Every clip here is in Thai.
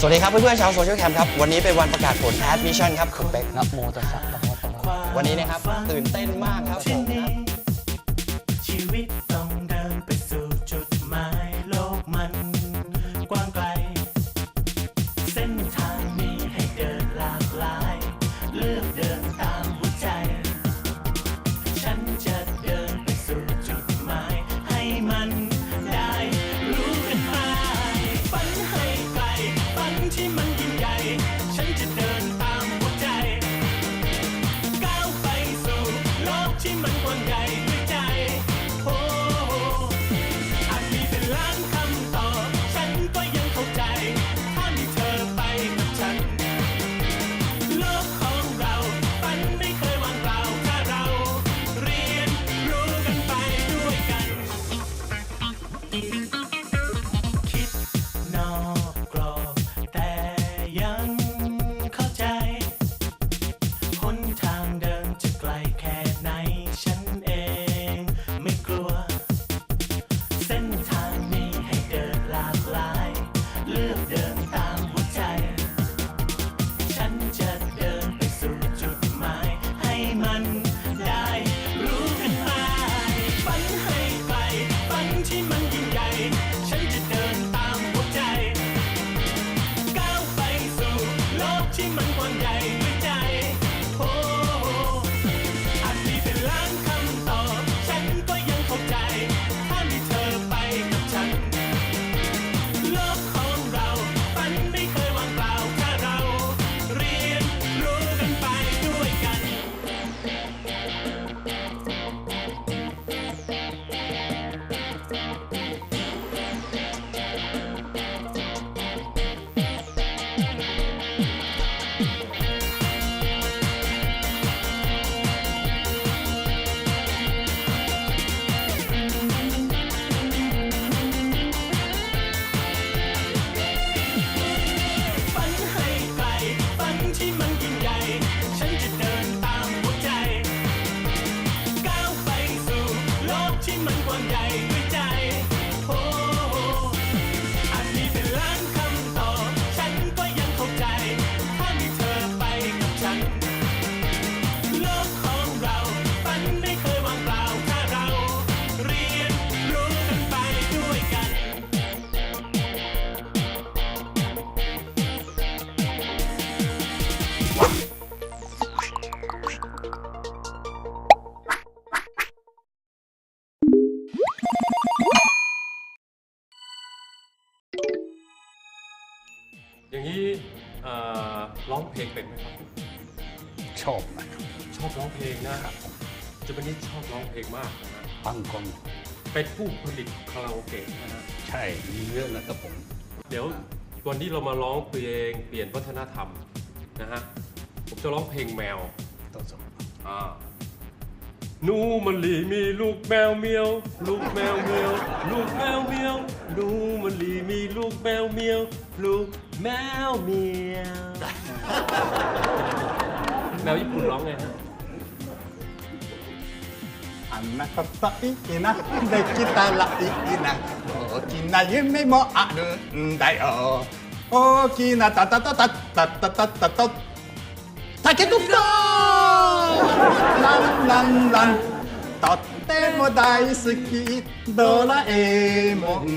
สวัสดีครับเพื่อนๆชาวโซเชียลแคมป์ครับ วันนี้เป็นวันประกาศผลแอดมิชชั่นครับคือเป๊กนะโมตัสสะภะคะวะโตอะระหะโตวันนี้นะครับตื่นเต้นมากครับผมครับ ชีวิต อย่างนี้เอ่อร้องเพลงเป็นไหมครับ ชอบนะครับชอบร้องเพลงนะครับจะเป็นนี่ชอบร้องเพลงมากนะฮะฟังก่อนเป็นผู้ผลิตคาราโอเกะนะฮะใช่มีเยอะนะครับผม เดี๋ยววันนี้เรามาร้องเพลงเปลี่ยนวัฒนธรรมนะฮะผมจะร้องเพลงแมวต้องสมอ่าหนูมันลีมีลูกแมวเมียว ลูกแมวเมียว ลูกแมวเมียวหนูมันลีมีลูกแมวเมียว ลูก แมวเมียว แมวญี่ปุ่นร้องไงฮะ あんなこといいなできたらいいな大きな夢もあるんだよ大きなタタタタタタタタタタケコプターランランランとっても大好きドラえもん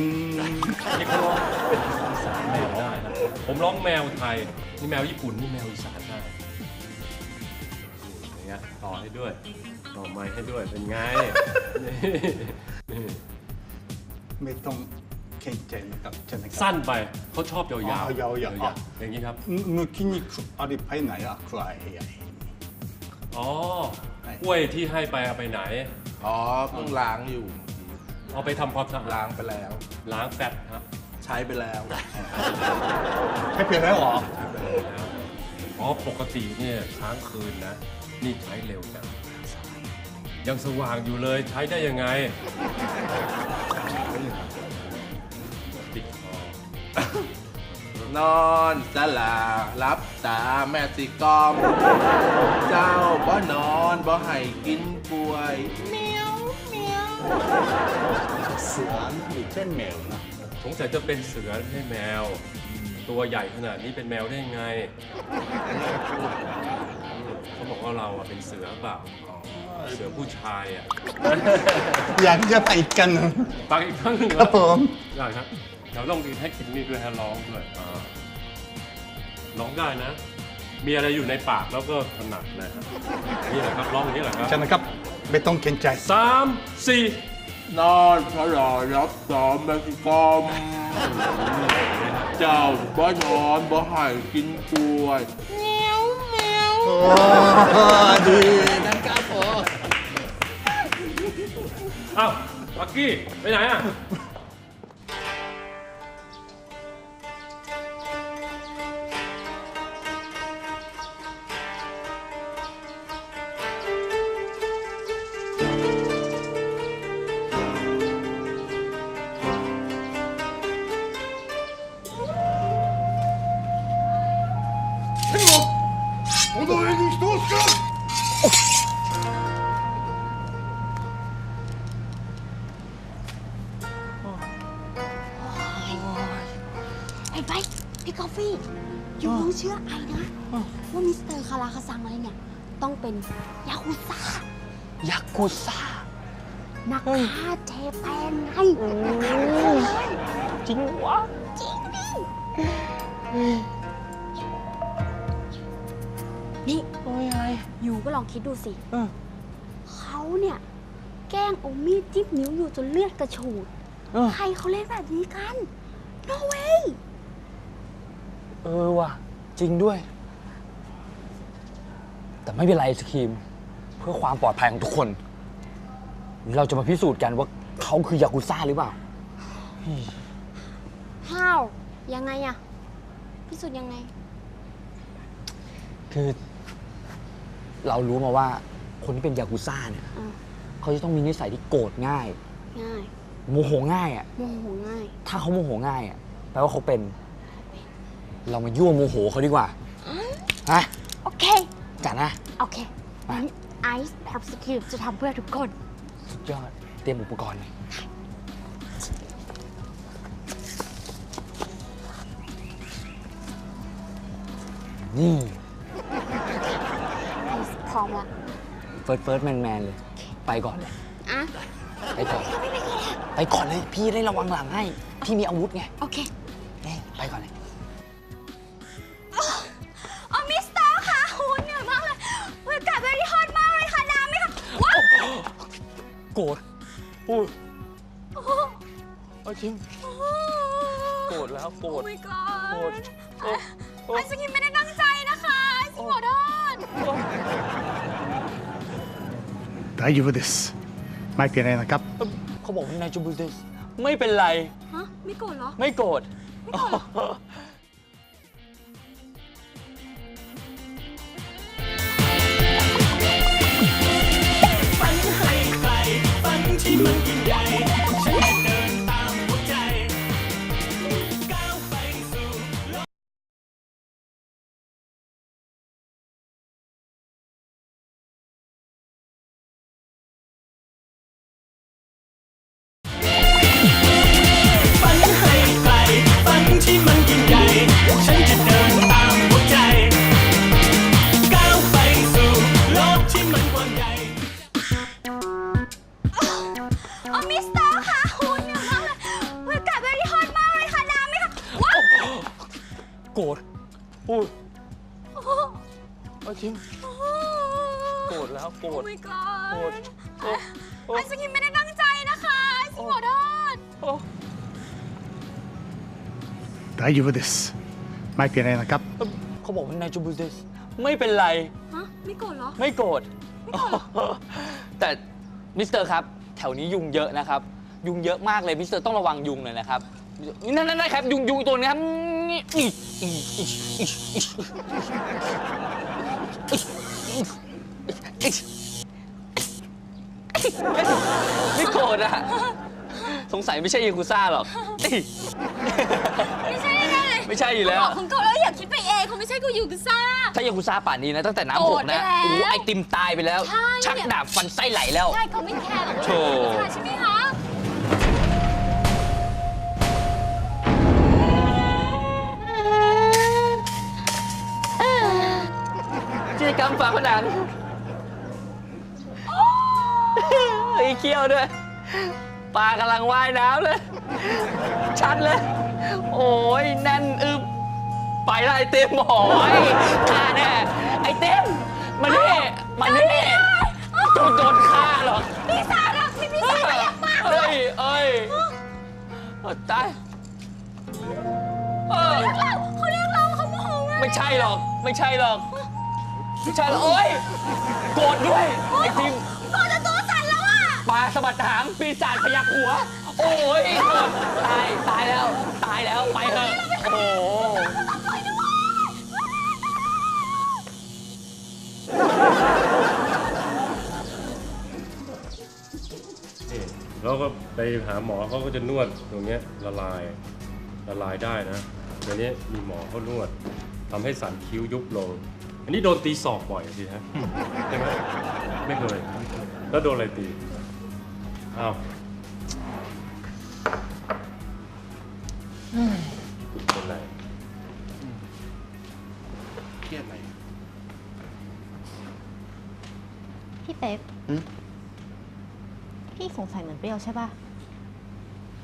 ผมร้องแมวไทย นี่แมวญี่ปุ่น นี่แมวอีสานได้นี่อย่างเงี้ยต่อให้ด้วย ต่อไม้ให้ด้วย เป็นไง นี่นี่ ไม่ต้องเข่งใจนะครับใช่ไหมครับ สั้นไป เขาชอบยาว อ๋อยาวๆ ๆอย่างนี้ครับ 抜き肉あれไปไหนอะคือไอ้ไอ้ อ๋อ กล้วยที่ให้ไปเอาไปไหน อ๋อเพิ่งล้างอยู่ เอาไปทำความสะอา ล้า ด งไปแล้ว ล้างแฟตครับ ใ ช้ไปแล้วให้เปลี่ยนแล้วเหรอ อ๋อปกติเนี่ยค้างคืนนะ นี่ใช้เร็วจังยังสว่างอยู่เลยใช้ได้ยังไง ติดคอนอนสลารับตาแม่สิกอม เจ้าบ่นอนบ่ให้กินป่วยเสือหรือเช่นแมวนะ สงสัยจะเป็นเสือไม่ใช่แมวตัวตัวใหญ่ขนาดนี้เป็นแมวได้ยังไงเขาบอกว่าเราอะเป็นเสือเปล่าเสือผู้ชายอะอยากจะไปอีกกันหนึ่งฟังอีกครั้งหนึ่งครับผมได้ครับเดี๋ยวต้องดีให้คิดนี่ด้วยฮะร้องด้วยอ่าร้องได้นะ มีอะไรอยู่ในปากแล้วก็ถนัดนะฮะนี่แหละครับร้องอย่างนี้แหละครับใช่ไหมครับไม่ต้องเกรงใจสามสี่ นอนพระรอรับสอมแมสิกอมเจ้าบ่น อนบ่ให้กินกล้วยโอ้ดีนะครับผมอ้าวลักกี้ไปไหนอะไอ้ไปพี่กาแฟอย่าเพิ่งเชื่อไอ้นะ ว่ามิสเตอร์คาราคาซังอะไรเนี่ย ต้องเป็นยาคุซ่ายักกุซ่านักฆ่าเจแปนไงจริงวะจริงดิ อยู่ก็ลองคิดดูสิเออเขาเนี่ย แกล้งเอามีดจิ้มนิ้วอยู่จนเลือดกระฉูด เออ ใครเขาเล่นแบบนี้กัน no way เออว่ะ จริงด้วย แต่ไม่เป็นไรสครีม เพื่อความปลอดภัยของทุกคน เราจะมาพิสูจน์กันว่าเขาคือยากุซ่าหรือเปล่า how ยังไงอะพิสูจน์ยังไง คือ เรารู้มาว่าคนที่เป็นยากุซ่าเนี่ยอ่าเขาจะต้องมีนิสัยที่โกรธง่าย ง่ายโมโหง่ายอะ โมโหง่ายถ้าเขาโมโหง่ายอะแปลว่าเขาเป็น เรามายั่วโมโหเขาดีกว่าฮะโอเค จัดนะ โอเคงั้นไอซ์แบบสกิลจะทำเพื่อทุกคน สุดยอด เตรียมอุปกรณ์เลยนี่ไอซ์พร้อมละเฟิร์สเฟิร์สแมนแมนเลย ไปก่อนเลย อะไปก่อน ไปก่อนเลย พี่ได้ระวังหลังให้ พี่มีอาวุธไงโอเคนี่ไปก่อนเลยอ๋อมิสเตอร์ค่ะโหเหนื่อยมากเลยอากาศเวรี่ฮอตมากเลยค่ะน้ำไหมคะว้าวโกรธพูดเอาจริงโกรธแล้วโกรโอ้ ธ my โกรธ god โอ้โอ้ไอซ์กินไม่ได้ตั้งใจนะคะไอซ์ขอโทษ 大丈夫ですไม่เป็นไรนะครับ เขาบอกว่านายจูบูเดสไม่เป็นไร ฮะ ไม่โกรธเหรอ ไม่โกรธ ฝั แล้วโกร โอ้ ธ my โกรธ god โอ้โอ้ ไอซ์กินไม่ได้ตั้งใจนะคะไอซ์ขอโทษ โอ้ 大丈夫ですไม่เป็นไรนะครับ เขาบอกว่านายจูบูเดสไม่เป็นไร ฮะ ไม่โกรธเหรอ ไม่โกรธ แต่มิสเตอร์ครับ แถวนี้ยุงเยอะนะครับ ยุงเยอะมากเลยมิสเตอร์ต้องระวังยุงหน่อยนะครับ นั่นนั่นครับ ยุงยุงตัวนี้ครับอีอีอีอีอี ไม่โกรธอะสงสัยไม่ใช่ยูคุซ่าหรอก ไม่ใช่แน่เลยไม่ใช่อยู่แล้วบกของเขาแล้วอย่าคิดไปเองเขาไม่ใช่กูยู่กูซ่า ถ้ายูคุซ่าป่านนี้นะ ตั้งแต่น้ำหกนะโไอ้ไอติมตายไปแล้วชักดาบฟันไส้ไหลแล้ว ใช่เขาไม่แคร์หรอกโถ่ ใช่ใไหมคะกิจกรรมฝาผนัง ไอ้เขี้ยวด้วยปลากำลังว่ายน้ำเลย ชัดเลย โอ้ยแน่นอึบไปละไอเต็มโอ้ยฆ่าแน่ไอเต็มมานี่มานี่จะโดนฆ่าหรอกพี่สาวรักพี่พี่สาวเรียกมาเอ้ยเอ้ยโอ้ตายเออเราเขาเรียกเราเขาโมโหไงไม่ใช่หรอก ไม่ใช่หรอกไม่ใช่หรอกโอ้ยโกรธด้วยไอ้ทิม ปลาสะบัดหางปีศาจพยักหัว โอ้ยโกรธตายตายแล้วตายแล้วไปเถอะโอ้โหนี่แล้วก็ไปหาหมอเขาก็จะนวดตรงเนี้ยละลายละลายได้นะเดี๋ยวนี้มีหมอเขานวดทำให้สันคิ้วยุบลง อันนี้โดนตีศอกบ่อยสิฮะ ใช่ไหมไม่เคย แล้วโดนอะไรตี อ้าวเป็นไรเครียดอะไรพี่เป๊กพี่สงสัยเหมือนเปรี้ยวใช่ป่ะ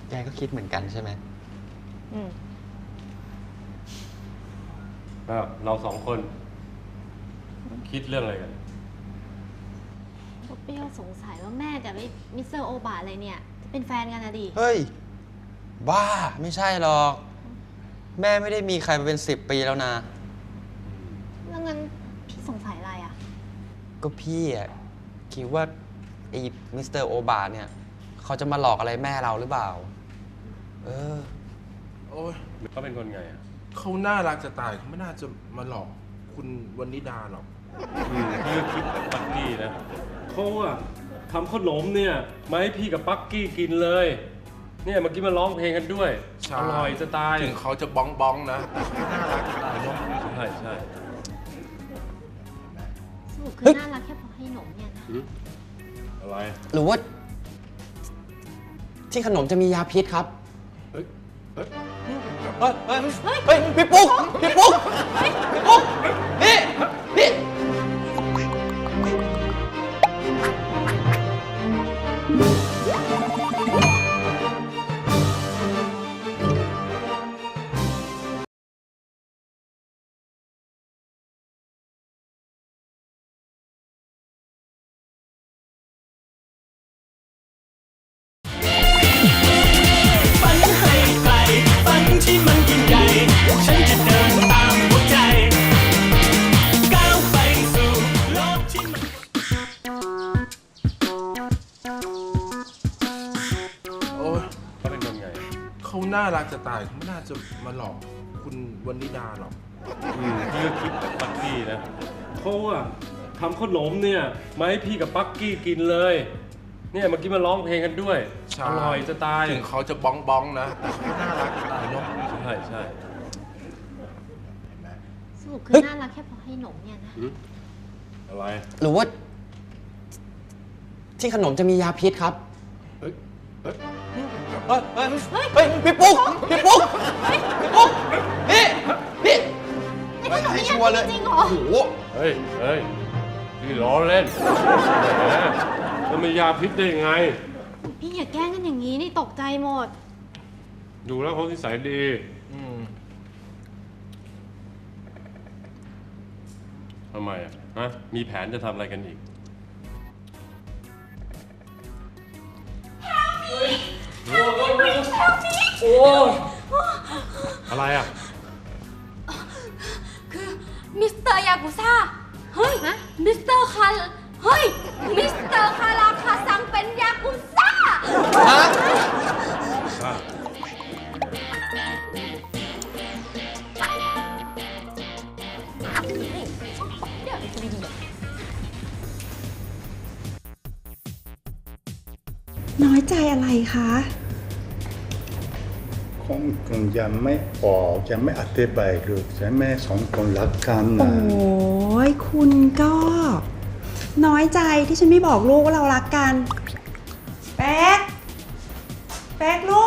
แกก็คิดเหมือนกันใช่ไหม อืมอ้าวเราสองคน คิดเรื่องอะไรกันก็ เปรี้ยวสงสัยว่าแม่กับไอ้มิสเตอร์โอบาอะไรเนี่ยจะเป็นแฟนกันนะดิ เฮ้ย บ้าไม่ใช่หรอก แม่ไม่ได้มีใครมาเป็นสิบปีแล้วนะ แล้วงั้นพี่สงสัยอะไรอะ ก็พี่อะคิดว่าไอ้มิสเตอร์โอบาเนี่ย เขาจะมาหลอกอะไรแม่เราหรือเปล่า เออ โอ้ยเขาเป็นคนไงอะเขาน่ารักจะตายเขาไม่น่าจะมาหลอกคุณวันนิดาหรอก อืมพี่ก็คิดแบบปักกี้นะเขาอะทำขนมเนี่ยมาให้พี่กับปักกี้กินเลย เนี่ยเมื่อกี้มาร้องเพลงกันด้วยใช่ อร่อยจะตายถึงเขาจะบ้องบ้องๆนะแต่เขาน่ารักจะตายเนาะใช่ใช่สรุปคือน่ารักแค่เพราะให้นมเนี่ยนะหืออะไร หรือว่า ที่ขนมจะมียาพิษครับ เฮ้ยเฮ้ย เฮ้ยเฮ้ยเฮ้ยพี่ปุ๊กพี่ปุ๊กพี่ปุ๊ก รักจะตายเขาไม่น่าจะมาหลอกคุณวันนิดาหรอกอืมพี่ก็คิดแบบปักกี้นะเขาอะทำขนมเนี่ยมาให้พี่กับปักกี้กินเลย เนี่ยเมื่อกี้มาร้องเพลงกันด้วยใช่ อร่อยจะตายถึงเขาจะบ้องบ้องๆนะ แต่เขาน่ารักจะตายเนาะใช่ใช่สรุปคือเฮ้ยน่ารักแค่เพราะให้นมเนี่ยนะหืออะไรหรือว่า ที่ขนมจะมียาพิษครับ เฮ้ยเฮ้ย เฮ้ยเฮ้ยเฮ้ยพี่ปุ๊กพี่ปุ๊กพี่ปุ๊กนี่นี่นี่ขนมให้นี่ชัวร์เลยจริงเหรอโอ้โหเฮ้ยเฮ้ยพี่ล้อเล่นแหมมันมียาพิษได้ยังไง พี่อย่าแกล้งกันอย่างนี้นี่ตกใจหมด ดูแล้วเขานิสัยดี อืมทำไมอะ ฮะ มีแผนจะทำอะไรกันอีก อะไรอะ คือมิสเตอร์ยากุซ่า เฮ้ย มิสเตอร์คาเฮ้ย มิสเตอร์คาราคาซังเป็นยากุซ่าน้อยใจอะไรคะ คงคงยังไม่ออกยังไม่อธิบายหรือใช่ไหมสองคนรักกันโอ้นะยคุณก็ น้อยใจที่ฉันไม่บอกลูกว่าเรารักกัน แป๊ก แป๊กลูก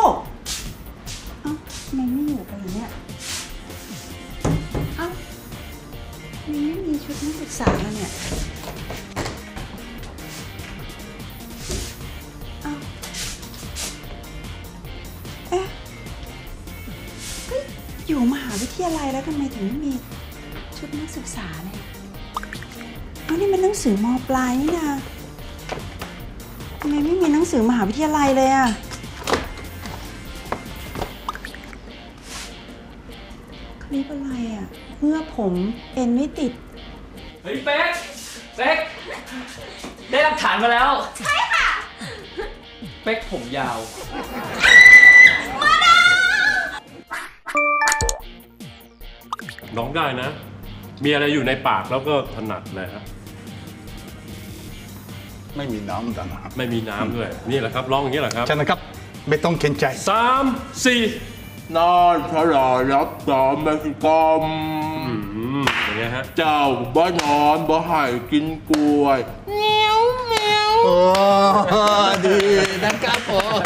แล้วทำไมถึงไม่มีชุดนักศึกษาเลยเอานี่มันหนังสือมปลายนี่นะทำไมไม่มีหนังสือมหาวิทยาลัยเลยอะคลิปอะไรอะเมื่อผมเอ็นไม่ติด เฮ้ยเป๊กเป๊กได้หลักฐานมาแล้ว ใช่ค่ะ เป๊กผมยาว น้องได้นะ มีอะไรอยู่ในปากแล้วก็ถนัดเลยฮะไม่มีน้ำกันนะครับไม่มีน้ำด้วย นี่แหละครับร้องอย่างนี้แหละครับฉะนั้นครับ ไม่ต้องเข็นใจสามสี่นอนพระรอรับตอมแม่สิกอมอืมอย่างเงี้ยฮะ เจ้าบ่นอนบ่ให้กินกล้วยเมียวเมียวโอ้ดีนะครับผม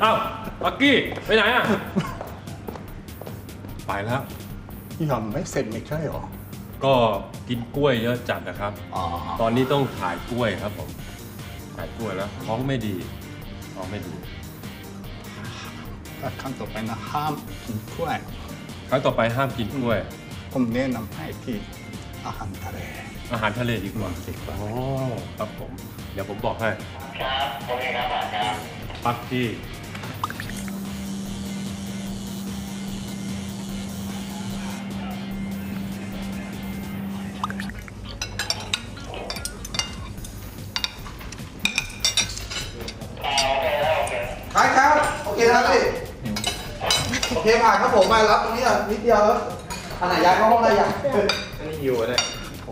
เอ้าปักกี้ ไปไหนอะ ไปแล้วยังไม่เสร็จไม่ใช่หรอ ก็กินกล้วยเยอะจัดนะครับ อ๋อตอนนี้ต้องถ่ายกล้วยครับผมถ่ายกล้วยแล้วท้องไม่ดีท้องไม่ดีถ้าขั้นต่อไปนะห้ามกินกล้วยครั้งต่อไปห้ามกินกล้วย ผมแนะนำให้ที่อาหารทะเล อาหารทะเลดีกว่าดีกว่าอ๋อครับผม เดี๋ยวผมบอกให้ ครับ โอเคครับครับปักกี้ มมารับตรงนี้อะนิดเดียวแล้วอันไหนย้ายเข้าห้องได้ยังอันนี้อยู่เลย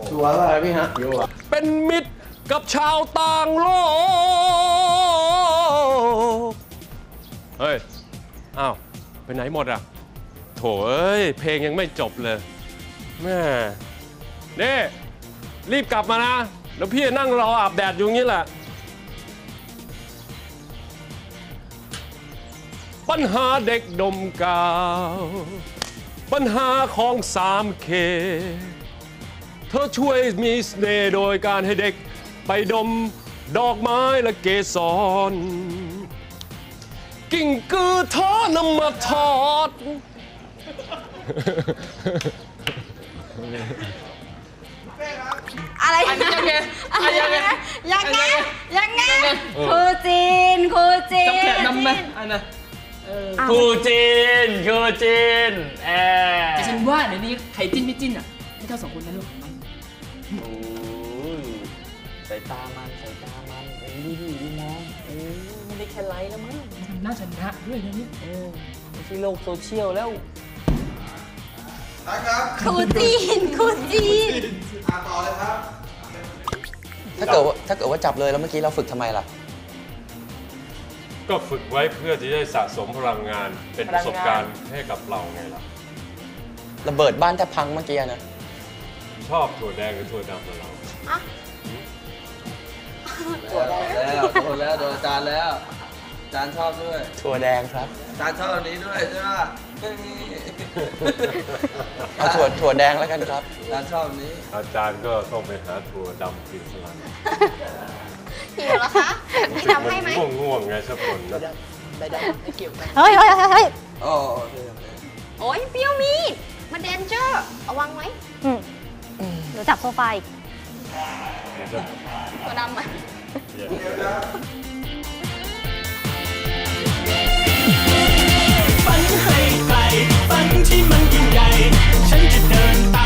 ชัวร์อะไรพี่ฮะอยู่อะเป็นมิตรกับชาวต่างโลก เฮ้ย อ้าว ไปไหนหมดอะ โถเอ้ย เพลงยังไม่จบเลยแม่นี่ รีบกลับมานะ แล้วพี่จะนั่งรออาบแดดอยู่อย่างนี้แหละ ปัญหาเด็กดมกาว ปัญหาของสามเคเธอช่วยมีเสน่ห์โดยการให้เด็กไปดมดอกไม้และเกสร กิ่งกือท้อนำมาทอด อะไรยังไงอะไรยังไง ยังไงยังไงครูจีนครูจีนน้ำไหม ครูจีนครูจีนแอแต่ฉันว่าเดี๋ยวนี้ใครจิ้นไม่จิ้นอะไม่เท่าสองคนนั้นหรอกมั้งโอ้ยสายตามันสายตามันเอ้ยดูดิดูมองเอ้ยไม่ได้แค่ไลค์แล้วมั้งมันน่าชนะด้วยนะเนี่ยเออไม่ใช่โลกโซเชียลแล้วนะครับครูจีนครูจีนอ่านต่อเลยครับ ถ้าเกิดว่าถ้าเกิดว่าจับเลยแล้วเมื่อกี้เราฝึกทำไมล่ะ ก็ฝึกไว้เพื่อที่จะสะสมพลังงานเป็นประสบการณ์ให้กับเราไงล่ะ ระเบิดบ้านแทบพังเมื่อกี้นะ ชอบถั่วแดงหรือถั่วดำกับเราแล้วโดนแล้วโดนอาจารย์แล้วอาจารย์ชอบด้วย ถั่วแดงครับอาจารย์ชอบอันนี้ด้วยใช่ไหมเอาถั่วถั่วแดงแล้วกันครับอาจารย์ชอบอันนี้ อาจารย์ก็ต้องไปหาถั่วดำกินสลัด หิวเหรอคะพี่ทำให้ไหมง่วงง่วงๆไงสักคนนะเฮ้ยเฮ้ยเฮ้ยเฮ้ยอ๋อโอเคโอเคโอ้ยเปรี้ยวมีดมาเดนเจอร์เอาวางไว้หนูจับโซฟาอีกเดี๋ยวจะตัวดำไหมเดี๋ยวฝันให้ไกลฝันที่มันยิ่งใหญ่ ฉันจะเดินตาม